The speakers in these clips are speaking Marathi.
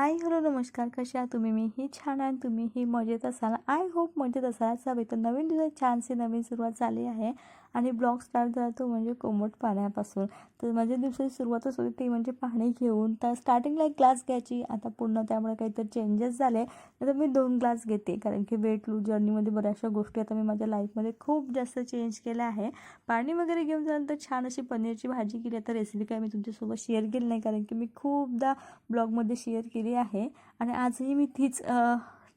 हाय हॅलो नमस्कार. कशा आहात तुम्ही? मी ही छान आहे तुम्ही ही मजेत असाल. आय होप मजेत असाल. हवे तर नवीन दिवसात छानशी नवीन सुरुवात झाली आहे. आणि ब्लॉग स्टार्ट झाला तो म्हणजे कोमट पाण्यापासून. तर म्हणजे माझ्या दिवसाची सुरुवातच होती ती म्हणजे पाणी घेऊन. तर स्टार्टिंगला एक ग्लास घ्यायची. आता पूर्ण त्यामुळे काहीतरी चेंजेस झाले. तर मी दोन ग्लास घेते. कारण की वेट लूज जर्नीमध्ये बऱ्याचशा गोष्टी आता मी माझ्या लाईफमध्ये खूप जास्त चेंज केल्या आहे. पाणी वगैरे घेऊन झाल्यानंतर छान अशी पनीरची भाजी केली. आता रेसिपी काय मी तुमच्यासोबत शेअर केली नाही. कारण की मी खूपदा ब्लॉगमध्ये शेअर केली आहे. आणि आजही मी तीच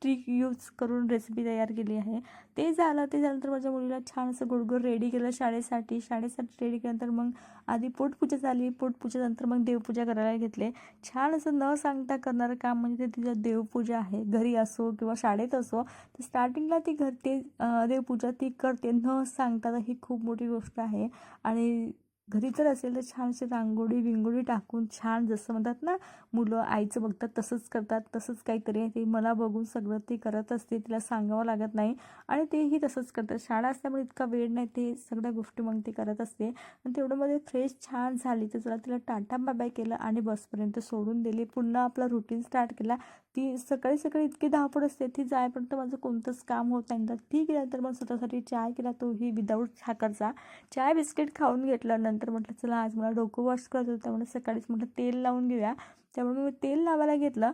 ट्रिक यूज करून रेसिपी तयार केली आहे. ते झालं ते झाल्यानंतर माझ्या मुलीला छान असं गोडगोड रेडी केलं शाळेसाठी. शाळेसाठी रेडी केल्यानंतर मग आधी पोटपूजा झाली. पोटपूजेनंतर मग देवपूजा करायला घेतले. छान असं न सांगता करणारं काम म्हणजे ते तिचं देवपूजा आहे. घरी असो किंवा शाळेत असो तर स्टार्टिंगला ती घर ते देवपूजा ती करते न सांगता ही खूप मोठी गोष्ट आहे. आणि घरी जर असेल तर छानशी रांगोळी बिंगोळी टाकून छान जसं म्हणतात ना मुलं आईचं बघतात तसंच करतात तसंच काहीतरी ते. मला बघून सगळं ते करत असते तिला सांगावं लागत नाही आणि तेही तसंच करतात. शाळा असल्यामुळे इतका वेळ नाही ते सगळ्या गोष्टी मग ते करत असते. आणि तेवढ्यामध्ये फ्रेश छान झाली तर चला तिला टाटा बाबाय केलं आणि बसपर्यंत सोडून दिली. पुन्हा आपला रुटीन स्टार्ट केला. ती सकाळी सकाळी इतकी धावपड असते ती जायपर्यंत माझं कोणतंच काम होत नाही. तर ठीक आहे तर मग स्वतःसाठी चाय केला तोही विदाऊट साखरचा. चाय बिस्किट खाऊन घेतलं. नंतर म्हटलं चला आज मला डोकं वॉश करत होतं त्यामुळे सकाळीच म्हटलं तेल लावून घेऊया. त्यामुळे मी तेल लावायला घेतलं.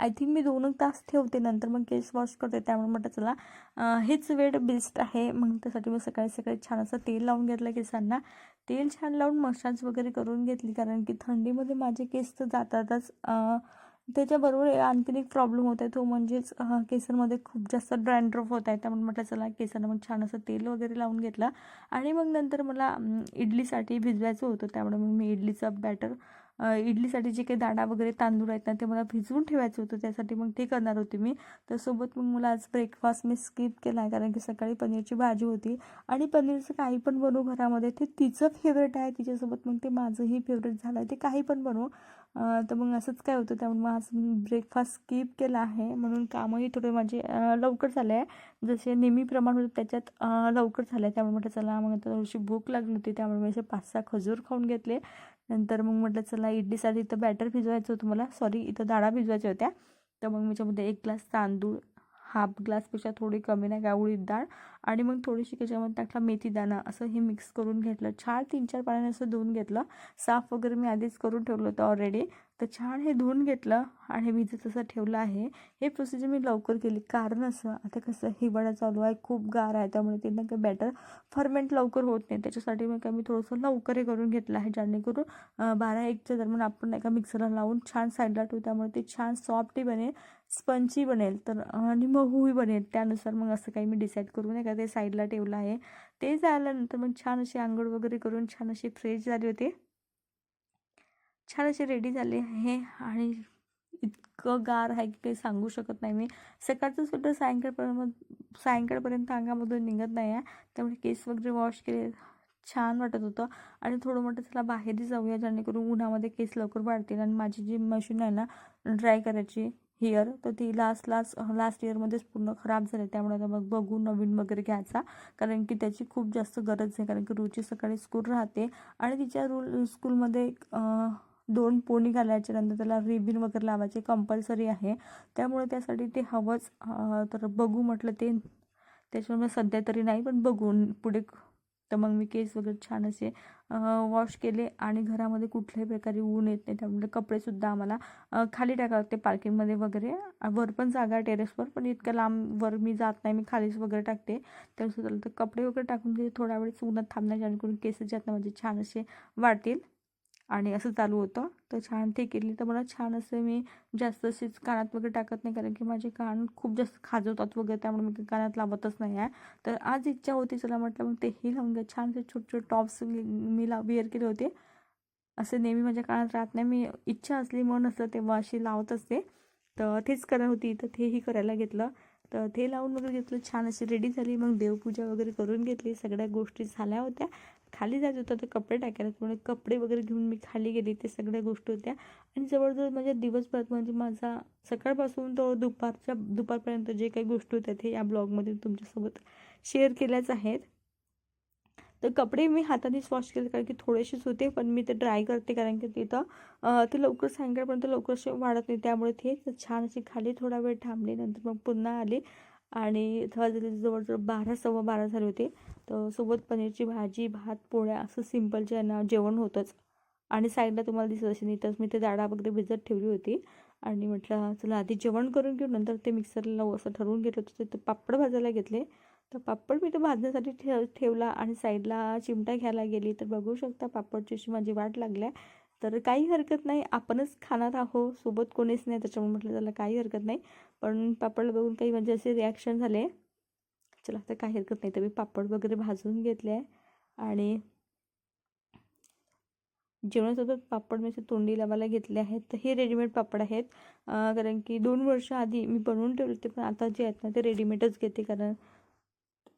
आय थिंक मी दोन तास ठेवते नंतर मग केस वॉश करते. त्यामुळे म्हटलं चला हेच वेळ बेस्ट आहे. मग त्यासाठी मी सकाळी सकाळी छान असं तेल लावून घेतलं केसांना. तेल छान लावून मसाज वगैरे करून घेतली कारण की थंडीमध्ये माझे केस तर जातातच त्याच्याबरोबर आणखीन एक प्रॉब्लेम होत आहे. तो म्हणजेच केसांमध्ये खूप जास्त ड्रँड्रफ होत आहे. त्यामुळे म्हटलं चला केसांना मग छान असं तेल वगैरे लावून घेतलं. आणि मग नंतर मला इडलीसाठी भिजवायचं होतं. त्यामुळे मग मी इडलीचं बॅटर इडलीसाठी जे काही दाणा वगैरे तांदूळ आहेत ना ते मला भिजवून ठेवायचं होतं. त्यासाठी मग ते करणार होते मी. त्यासोबत मग मला आज ब्रेकफास्ट मी स्किप केला आहे कारण की सकाळी पनीरची भाजी होती. आणि पनीरचं काही पण बनवू घरामध्ये. ते तिचं फेवरेट आहे. तिच्यासोबत मग ते माझंही फेवरेट झालं आहे ते काही पण बनवू. तर मग असंच काय होतं त्यामुळे मग आज ब्रेकफास्ट स्किप केला आहे. म्हणून कामही थोडे माझे लवकर झाले आहे. जसे नेहमी प्रमाण होतं त्याच्यात लवकर झालं आहे. त्यामुळे म्हटलं चला मग आता थोडीशी भूक लागली होती त्यामुळे मी असे पाच सहा खजूर खाऊन घेतले. नंतर मग म्हटलं चला इडलीसाठी इथं बॅटर भिजवायचं होतं मला. सॉरी इथं डाळा भिजवायच्या होत्या. तर मग मी त्याच्यामध्ये एक ग्लास तांदूळ हाफ ग्लासपेक्षा थोडी कमी नाही का उडीद डाळ. आणि मग थोडीशी त्याच्यामध्ये टाकला मेथीदाणा असं हे मिक्स करून घेतलं. छान तीन चार पाण्याने असं धुवून घेतलं. साफ वगैरे मी आधीच करून ठेवलं होतं ऑलरेडी तर छान हे धुवून घेतलं आणि भिजत असं ठेवलं आहे. हे प्रोसिजर मी लवकर केली. कारण असं आता कसं हिवाळा चालू आहे खूप गार आहे त्यामुळे ते ना काही बॅटर फर्मेंट लवकर होत नाही. त्याच्यासाठी मग काय मी थोडंसं लवकर हे करून घेतलं आहे जेणेकरून बारा एकच्या दरम्यान आपण एका मिक्सरला लावून छान साईडला ठेवू. त्यामुळे ते छान सॉफ्टही बनेल स्पंची बनेल तर आणि मऊही बनेल. त्यानुसार मग असं काही मी डिसाईड करून नाही का ते साईडला ठेवलं आहे. ते झाल्यानंतर मग छान अशी आंघोळ वगैरे करून छान अशी फ्रेश झाली होती. छान असे रेडी झाले आहे आणि इतकं गार आहे की काही सांगू शकत नाही मी. सकाळचं सुद्धा सायंकाळपर्यंत सायंकाळपर्यंत अंगामधून निघत नाही आहे. त्यामुळे केस वगैरे वॉश केले छान वाटत होतं. आणि थोडं मोठं त्याला बाहेरही जाऊया जेणेकरून उन्हामध्ये केस लवकर वाढतील. आणि माझी जी मशीन आहे ना ड्राय करायची हेअर तर ती लास्ट लास्ट लास्ट इयरमध्येच पूर्ण खराब झाली. त्यामुळे आता मग बघू नवीन वगैरे घ्यायचा. कारण की त्याची खूप जास्त गरज आहे. कारण की रोजची सकाळी स्कूल राहते. आणि तिच्या रूल स्कूलमध्ये दोन पोणी घालायचे नंतर त्याला रिबिन वगैरे लावायचे कंपल्सरी आहे. त्यामुळे त्यासाठी ते हवंच. तर बघू म्हटलं ते. त्याच्यामुळे सध्या तरी नाही पण बघून पुढे तर मग मी केस वगैरे छान असे वॉश केले आणि घरामध्ये कुठल्याही प्रकारे ऊन येत नाही. त्यामुळे कपडेसुद्धा आम्हाला खाली टाकावं लागते पार्किंगमध्ये वगैरे. वर पण जागा टेरेसवर पण इतक्या लांब वर मी जात नाही. मी खालीच वगैरे टाकते. त्यानुसार तर कपडे वगैरे टाकून घेते थोड्या वेळेस उन्हात थांबण्या जेणेकरून केसेस जे आहेत ना माझे छान असे वाढतील. आणि असं चालू होतं. तर छान ते केली. तर मला छान असं मी जास्त अशीच कानात वगैरे टाकत नाही कारण की माझे कान खूप जास्त खाजवतात वगैरे त्यामुळे मी कानात लावतच नाही आहे. तर आज इच्छा होती चला म्हटलं मग तेही लावून घ्या. छान असे छोटे छोटे टॉप्स मी ला वेअर केले होते. असे नेहमी माझ्या कानात राहत नाही. मी इच्छा असली म्हणून असं तेव्हा अशी लावत असते तर तेच करत होती. तर तेही करायला घेतलं. तर ते लावून वगैरे घेतलं. छान अशी रेडी झाली. मग देवपूजा वगैरे करून घेतली. सगळ्या गोष्टी झाल्या होत्या. खाली जायचं होतं तर कपडे टाकायला. त्यामुळे कपडे वगैरे घेऊन मी खाली गेली ते सगळ्या गोष्टी होत्या. आणि जवळजवळ माझ्या दिवसभरात म्हणजे माझा सकाळपासून तो दुपारच्या दुपारपर्यंत जे काही गोष्टी होत्या ते या ब्लॉगमध्ये तुमच्यासोबत शेअर केल्याच आहेत. तर कपडे मी हातानेच वॉश केले कारण की थोडेसेच होते पण मी ते ड्राय करते कारण की तिथं ते लवकर सायंकाळपर्यंत लवकर असे वाढत नाही. त्यामुळे ते छान असे खाली थोडा वेळ थांबले नंतर मग पुन्हा आले. आणि वाजले जवळजवळ बारा सव्वा बारा झाले होते. तर सोबत पनीरची भाजी भात पोळ्या असं सिंपल जे आहे ना जेवण होतंच. आणि साईडला तुम्हाला दिसत असेल नाही तर मी ते डाळा वगैरे भिजत ठेवली होती. आणि म्हटलं चला आधी जेवण करून घेऊ नंतर ते मिक्सरला लावू असं ठरवून घेतलं होतं. तर पापड भाजायला घेतले. तर पापड मी ते भाजण्यासाठी ठेव ठेवला आणि साईडला चिमटा घ्यायला गेली. तर बघू शकता पापडची अशी माझी वाट लागल्या. तर काही हरकत नाही आपणच खाणार आहो सोबत कोणीच नाही त्याच्यामुळे म्हटलं त्याला काही हरकत नाही. पण पापड बघून काही म्हणजे असे रिॲक्शन झाले. चला तर काही हरकत नाही. तर मी पापड वगैरे भाजून घेतले आहे आणि जेवणासोबत पापड मी असे तोंडी लावायला घेतले आहेत. तर हे रेडीमेड पापड आहेत. कारण की दोन वर्ष आधी मी बनवून ठेवले होते पण आता जे आहेत ना ते रेडीमेडच घेते. कारण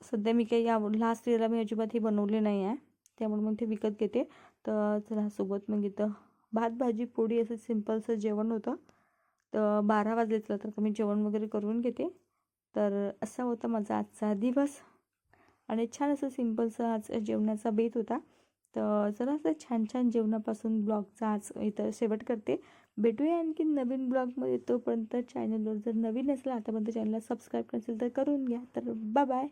सध्या मी काही या लास्ट इयरला मी अजिबात हे बनवले नाही आहे. त्यामुळे मग ते विकत घेते. तर चला सोबत मग इथं भात भाजी पोळी असं सिम्पलचं जेवण होतं. तर बारा चला तर मी जेवण वगैरे करून घेते. तर असा होता माझा आजचा दिवस. आणि छान असं सिम्पलचा आज जेवणाचा बेत होता. तर जरा असं छान छान जेवणापासून ब्लॉगचा आज इथं शेवट करते. भेटूया आणखी नवीन ब्लॉगमध्ये तोपर्यंत चॅनलवर जर नवीन असेल आतापर्यंत चॅनलला सबस्क्राईब नसेल तर करून घ्या. तर बाय